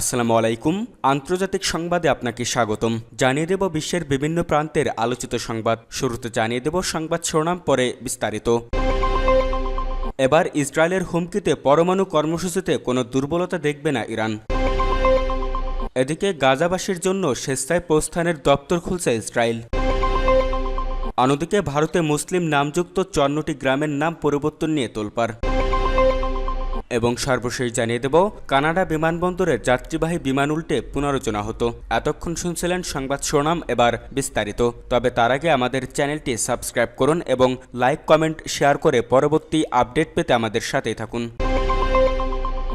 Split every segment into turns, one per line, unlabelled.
আসসালামু আলাইকুম আন্তর্জাতিক সংবাদে আপনাকে স্বাগতম জানিয়ে দেব বিশ্বের বিভিন্ন প্রান্তের আলোচিত সংবাদ শুরুতে জানিয়ে দেব সংবাদ শিরোনাম পরে বিস্তারিত এবার ইসরায়েলের হুমকিতে পরমাণু কর্মসূচিতে কোনো দুর্বলতা দেখবে না ইরান এদিকে গাজাবাসীর জন্য স্বেচ্ছায় প্রস্থানের দপ্তর খুলছে ইসরায়েল অন্যদিকে ভারতে মুসলিম নামযুক্ত চন্নটি গ্রামের নাম পরিবর্তন নিয়ে তোলপাড় এবং সর্বশেষ জানিয়ে দেব কানাডা বিমানবন্দরের যাত্রীবাহী বিমান উল্টে পুনরোচনা হতো এতক্ষণ শুনছিলেন সংবাদ শোনাম এবার বিস্তারিত তবে তার আগে আমাদের চ্যানেলটি সাবস্ক্রাইব করুন এবং লাইক কমেন্ট শেয়ার করে পরবর্তী আপডেট পেতে আমাদের সাথেই থাকুন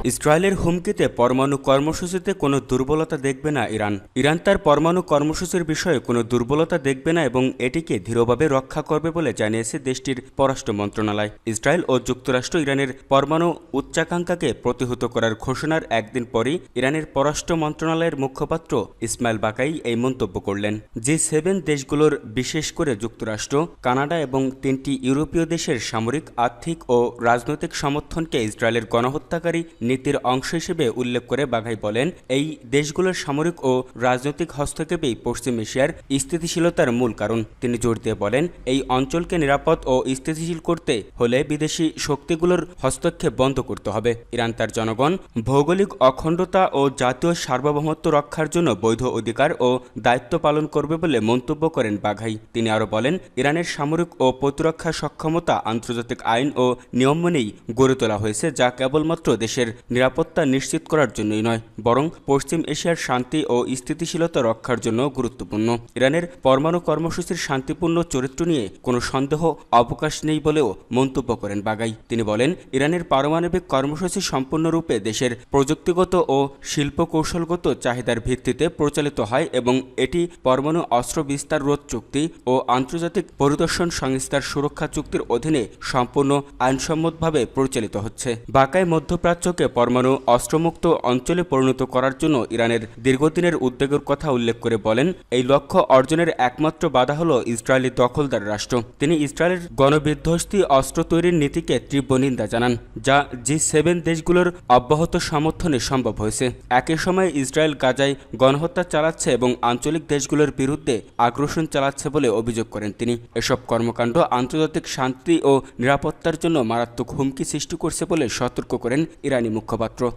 ইসরায়েলের হুমকিতে পরমাণু কর্মসূচিতে কোনো দুর্বলতা দেখবে না ইরান ইরান তার পরমাণু কর্মসূচির বিষয়ে কোনো দুর্বলতা দেখবে না এবং এটিকে দৃঢ়ভাবে রক্ষা করবে বলে জানিয়েছে দেশটির পররাষ্ট্র মন্ত্রণালয় ইসরায়েল ও যুক্তরাষ্ট্র ইরানের পরমাণু উচ্চাকাঙ্ক্ষাকে প্রতিহত করার ঘোষণার একদিন পরই ইরানের পররাষ্ট্র মন্ত্রণালয়ের মুখপাত্র ইসমাইল বাকাই এই মন্তব্য করলেন জি সেভেন দেশগুলোর বিশেষ করে যুক্তরাষ্ট্র কানাডা এবং তিনটি ইউরোপীয় দেশের সামরিক আর্থিক ও রাজনৈতিক সমর্থনকে ইসরায়েলের গণহত্যাকারী নীতির অংশ হিসেবে উল্লেখ করে বাঘাই বলেন এই দেশগুলোর সামরিক ও রাজনৈতিক হস্তক্ষেপেই পশ্চিম এশিয়ার স্থিতিশীলতার মূল কারণ তিনি জোর দিয়ে বলেন এই অঞ্চলকে নিরাপদ ও স্থিতিশীল করতে হলে বিদেশি শক্তিগুলোর হস্তক্ষেপ বন্ধ করতে হবে ইরান তার জনগণ ভৌগোলিক অখণ্ডতা ও জাতীয় সার্বভৌমত্ব রক্ষার জন্য বৈধ অধিকার ও দায়িত্ব পালন করবে বলে মন্তব্য করেন বাঘাই তিনি আরও বলেন ইরানের সামরিক ও প্রতিরক্ষা সক্ষমতা আন্তর্জাতিক আইন ও নিয়ম মেনেই গড়ে তোলা হয়েছে যা কেবলমাত্র দেশের নিরাপত্তা নিশ্চিত করার জন্যই নয় বরং পশ্চিম এশিয়ার শান্তি ও স্থিতিশীলতা রক্ষার জন্য গুরুত্বপূর্ণ ইরানের পরমাণু কর্মসূচির শান্তিপূর্ণ চরিত্র নিয়ে কোনো সন্দেহ অবকাশ নেই বলেও মন্তব্য করেন বাগাই তিনি বলেন ইরানের পারমাণবিক কর্মসূচি সম্পূর্ণরূপে দেশের প্রযুক্তিগত ও শিল্প কৌশলগত চাহিদার ভিত্তিতে প্রচলিত হয় এবং এটি পরমাণু অস্ত্র বিস্তার রোধ চুক্তি ও আন্তর্জাতিক পরিদর্শন সংস্থার সুরক্ষা চুক্তির অধীনে সম্পূর্ণ আইনসম্মতভাবে পরিচালিত হচ্ছে বাকায় মধ্যপ্রাচ্যকে পরমাণু অস্ত্রমুক্ত অঞ্চলে পরিণত করার জন্য ইরানের দীর্ঘদিনের উদ্বেগের কথা উল্লেখ করে বলেন এই লক্ষ্য অর্জনের একমাত্র বাধা হল ইসরায়েলি দখলদার রাষ্ট্র তিনি ইসরায়েলের গণবিধ্বস্তি অস্ত্র তৈরির নীতিকে তীব্র নিন্দা জানান যা জি সেভেন দেশগুলোর অব্যাহত সমর্থনে সম্ভব হয়েছে একই সময়ে ইসরায়েল গাজায় গণহত্যা চালাচ্ছে এবং আঞ্চলিক দেশগুলোর বিরুদ্ধে আগ্রাসন চালাচ্ছে বলে অভিযোগ করেন তিনি এসব কর্মকাণ্ড আন্তর্জাতিক শান্তি ও নিরাপত্তার জন্য মারাত্মক হুমকি সৃষ্টি করছে বলে সতর্ক করেন ইরানি মুখপাত্ৰ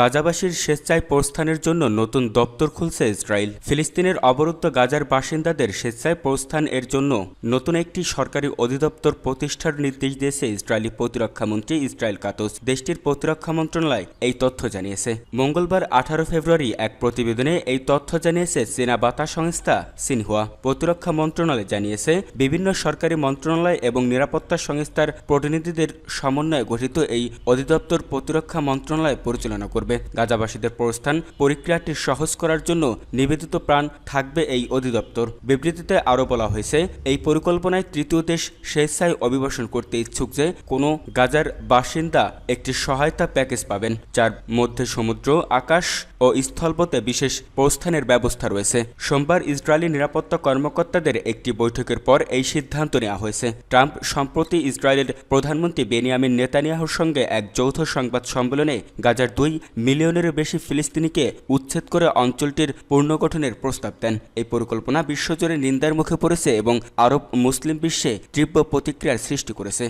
গাজাবাসীর স্বেচ্ছায় প্রস্থানের জন্য নতুন দপ্তর খুলছে ইসরায়েল ফিলিস্তিনের অবরুদ্ধ গাজার বাসিন্দাদের স্বেচ্ছায় প্রস্থান এর জন্য নতুন একটি সরকারি অধিদপ্তর প্রতিষ্ঠার নির্দেশ দিয়েছে ইসরায়েলি প্রতিরক্ষামন্ত্রী ইসরায়েল কাতস দেশটির প্রতিরক্ষা মন্ত্রণালয় এই তথ্য জানিয়েছে মঙ্গলবার আঠারো ফেব্রুয়ারি এক প্রতিবেদনে এই তথ্য জানিয়েছে চীনা বাতা সংস্থা সিনহুয়া প্রতিরক্ষা মন্ত্রণালয় জানিয়েছে বিভিন্ন সরকারি মন্ত্রণালয় এবং নিরাপত্তা সংস্থার প্রতিনিধিদের সমন্বয়ে গঠিত এই অধিদপ্তর প্রতিরক্ষা মন্ত্রণালয় পরিচালনা করে করবে গাজাবাসীদের প্রস্থান প্রক্রিয়াটি সহজ করার জন্য নিবেদিত প্রাণ থাকবে এই অধিদপ্তর বিবৃতিতে আরও বলা হয়েছে এই পরিকল্পনায় তৃতীয় দেশ স্বেচ্ছায় অভিবাসন করতে ইচ্ছুক যে কোনো গাজার বাসিন্দা একটি সহায়তা প্যাকেজ পাবেন যার মধ্যে সমুদ্র আকাশ ও স্থলপথে বিশেষ প্রস্থানের ব্যবস্থা রয়েছে সোমবার ইসরায়েলি নিরাপত্তা কর্মকর্তাদের একটি বৈঠকের পর এই সিদ্ধান্ত নেওয়া হয়েছে ট্রাম্প সম্প্রতি ইসরায়েলের প্রধানমন্ত্রী বেনিয়ামিন নেতানিয়াহুর সঙ্গে এক যৌথ সংবাদ সম্মেলনে গাজার দুই মিলিয়নেরও বেশি ফিলিস্তিনিকে উচ্ছেদ করে অঞ্চলটির পুনর্গঠনের প্রস্তাব দেন এই পরিকল্পনা বিশ্বজুড়ে নিন্দার মুখে পড়েছে এবং আরব মুসলিম বিশ্বে তীব্র প্রতিক্রিয়ার সৃষ্টি করেছে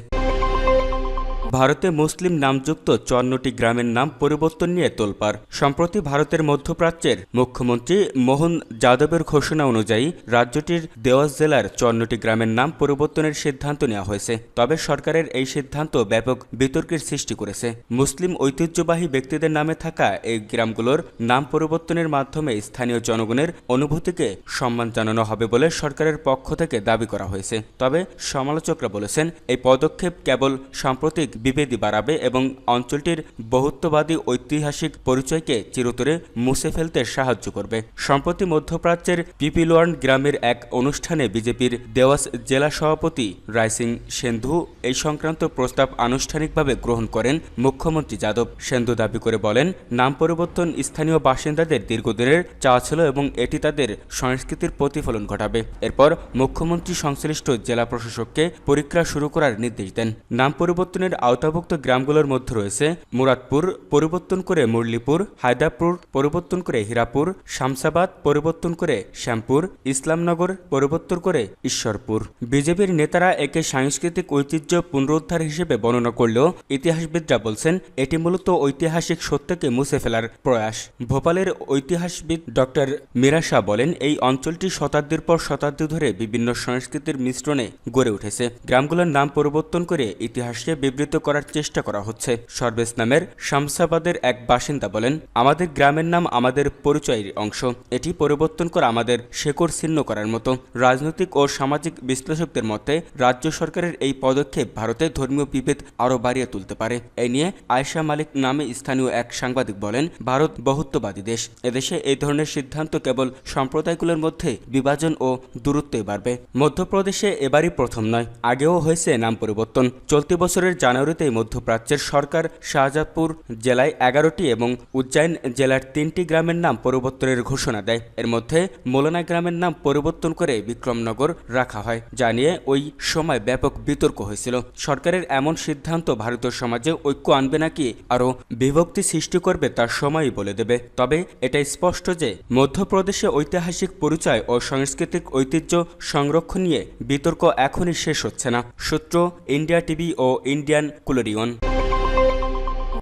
ভারতে মুসলিম নামযুক্ত চন্নটি গ্রামের নাম পরিবর্তন নিয়ে তোলপার সম্প্রতি ভারতের মধ্যপ্রাচ্যের মুখ্যমন্ত্রী মোহন যাদবের ঘোষণা অনুযায়ী রাজ্যটির দেওয়াস জেলার চন্নটি গ্রামের নাম পরিবর্তনের সিদ্ধান্ত নেওয়া হয়েছে তবে সরকারের এই সিদ্ধান্ত ব্যাপক বিতর্কের সৃষ্টি করেছে মুসলিম ঐতিহ্যবাহী ব্যক্তিদের নামে থাকা এই গ্রামগুলোর নাম পরিবর্তনের মাধ্যমে স্থানীয় জনগণের অনুভূতিকে সম্মান জানানো হবে বলে সরকারের পক্ষ থেকে দাবি করা হয়েছে তবে সমালোচকরা বলেছেন এই পদক্ষেপ কেবল সাম্প্রতিক বিভেদি বাড়াবে এবং অঞ্চলটির বহুত্ববাদী ঐতিহাসিক পরিচয়কে চিরতরে মুছে ফেলতে সাহায্য করবে সম্প্রতি মধ্যপ্রাচ্যের পিপিলওয়ান গ্রামের এক অনুষ্ঠানে বিজেপির দেওয়াস জেলা সভাপতি রায়সিং সেন্ধু এই সংক্রান্ত প্রস্তাব আনুষ্ঠানিকভাবে গ্রহণ করেন মুখ্যমন্ত্রী যাদব সেন্ধু দাবি করে বলেন নাম পরিবর্তন স্থানীয় বাসিন্দাদের দীর্ঘদিনের চাওয়া ছিল এবং এটি তাদের সংস্কৃতির প্রতিফলন ঘটাবে এরপর মুখ্যমন্ত্রী সংশ্লিষ্ট জেলা প্রশাসককে পরীক্ষা শুরু করার নির্দেশ দেন নাম পরিবর্তনের আওতাভুক্ত গ্রামগুলোর মধ্যে রয়েছে মুরাদপুর পরিবর্তন করে মুরলিপুর হায়দাপুর পরিবর্তন করে হীরাপুর শামসাবাদ পরিবর্তন করে শ্যামপুর ইসলামনগর পরিবর্তন করে ঈশ্বরপুর বিজেপির নেতারা একে সাংস্কৃতিক ঐতিহ্য পুনরুদ্ধার হিসেবে বর্ণনা করলেও ইতিহাসবিদরা বলছেন এটি মূলত ঐতিহাসিক সত্যকে মুছে ফেলার প্রয়াস ভোপালের ঐতিহাসবিদ ডক্টর মিরাশা বলেন এই অঞ্চলটি শতাব্দীর পর শতাব্দী ধরে বিভিন্ন সংস্কৃতির মিশ্রণে গড়ে উঠেছে গ্রামগুলোর নাম পরিবর্তন করে ইতিহাসকে বিবৃত করার চেষ্টা করা হচ্ছে সর্বেস নামের শামসাবাদের এক বাসিন্দা বলেন আমাদের গ্রামের নাম আমাদের পরিচয়ের অংশ এটি পরিবর্তন করা আমাদের শেকড় ছিন্ন করার মতো রাজনৈতিক ও সামাজিক বিশ্লেষকদের মতে রাজ্য সরকারের এই পদক্ষেপ ভারতে ধর্মীয় বিভেদ আরও বাড়িয়ে তুলতে পারে এ নিয়ে আয়সা মালিক নামে স্থানীয় এক সাংবাদিক বলেন ভারত বহুত্ববাদী দেশ এদেশে এই ধরনের সিদ্ধান্ত কেবল সম্প্রদায়গুলোর মধ্যে বিভাজন ও দূরত্বই বাড়বে মধ্যপ্রদেশে এবারই প্রথম নয় আগেও হয়েছে নাম পরিবর্তন চলতি বছরের জানুয়ারি জানুয়ারিতেই মধ্যপ্রাচ্যের সরকার শাহজাদপুর জেলায় এগারোটি এবং উজ্জয়ন জেলার তিনটি গ্রামের নাম পরিবর্তনের ঘোষণা দেয় এর মধ্যে মোলানা গ্রামের নাম পরিবর্তন করে বিক্রমনগর রাখা হয় যা নিয়ে ওই সময় ব্যাপক বিতর্ক হয়েছিল সরকারের এমন সিদ্ধান্ত ভারতীয় সমাজে ঐক্য আনবে নাকি আরও বিভক্তি সৃষ্টি করবে তার সময়ই বলে দেবে তবে এটা স্পষ্ট যে মধ্যপ্রদেশে ঐতিহাসিক পরিচয় ও সাংস্কৃতিক ঐতিহ্য সংরক্ষণ নিয়ে বিতর্ক এখনই শেষ হচ্ছে না সূত্র ইন্ডিয়া টিভি ও ইন্ডিয়ান Culorión.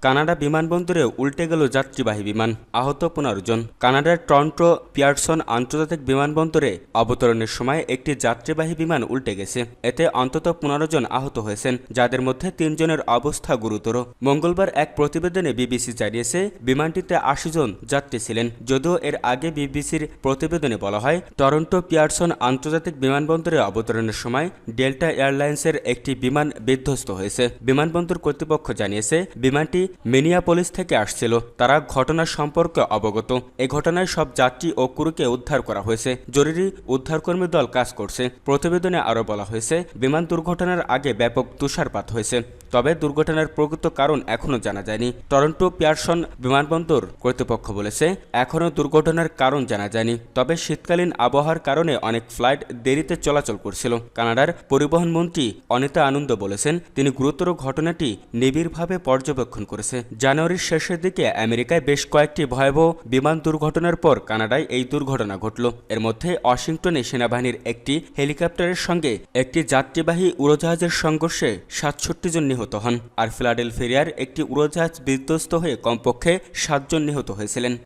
কানাডা বিমানবন্দরে উল্টে গেল যাত্রীবাহী বিমান আহত পনেরো জন কানাডার টরন্টো পিয়ারসন আন্তর্জাতিক বিমানবন্দরে অবতরণের সময় একটি যাত্রীবাহী বিমান উল্টে গেছে এতে অন্তত পনেরো জন আহত হয়েছেন যাদের মধ্যে তিনজনের অবস্থা গুরুতর মঙ্গলবার এক প্রতিবেদনে বিবিসি জানিয়েছে বিমানটিতে আশি জন যাত্রী ছিলেন যদিও এর আগে বিবিসির প্রতিবেদনে বলা হয় টরন্টো পিয়ারসন আন্তর্জাতিক বিমানবন্দরে অবতরণের সময় ডেল্টা এয়ারলাইন্সের একটি বিমান বিধ্বস্ত হয়েছে বিমানবন্দর কর্তৃপক্ষ জানিয়েছে বিমানটি মিনিয়াপলিস থেকে আসছিল তারা ঘটনা সম্পর্কে অবগত এ ঘটনায় সব যাত্রী ও কুরুকে উদ্ধার করা হয়েছে জরুরি উদ্ধারকর্মী দল কাজ করছে প্রতিবেদনে আরও বলা হয়েছে বিমান দুর্ঘটনার আগে ব্যাপক তুষারপাত হয়েছে তবে দুর্ঘটনার প্রকৃত কারণ এখনও জানা যায়নি টরন্টো পিয়ারসন বিমানবন্দর কর্তৃপক্ষ বলেছে এখনও দুর্ঘটনার কারণ জানা যায়নি তবে শীতকালীন আবহাওয়ার কারণে অনেক ফ্লাইট দেরিতে চলাচল করছিল কানাডার পরিবহন মন্ত্রী অনিতা আনন্দ বলেছেন তিনি গুরুতর ঘটনাটি নিবিড়ভাবে পর্যবেক্ষণ করেছেন করেছে জানুয়ারির শেষের দিকে আমেরিকায় বেশ কয়েকটি ভয়াবহ বিমান দুর্ঘটনার পর কানাডায় এই দুর্ঘটনা ঘটল এর মধ্যে ওয়াশিংটনে সেনাবাহিনীর একটি হেলিকপ্টারের সঙ্গে একটি যাত্রীবাহী উড়োজাহাজের সংঘর্ষে সাতষট্টি জন নিহত হন আর ফিলাডেলফেরিয়ার একটি উড়োজাহাজ বিধ্বস্ত হয়ে কমপক্ষে সাতজন নিহত হয়েছিলেন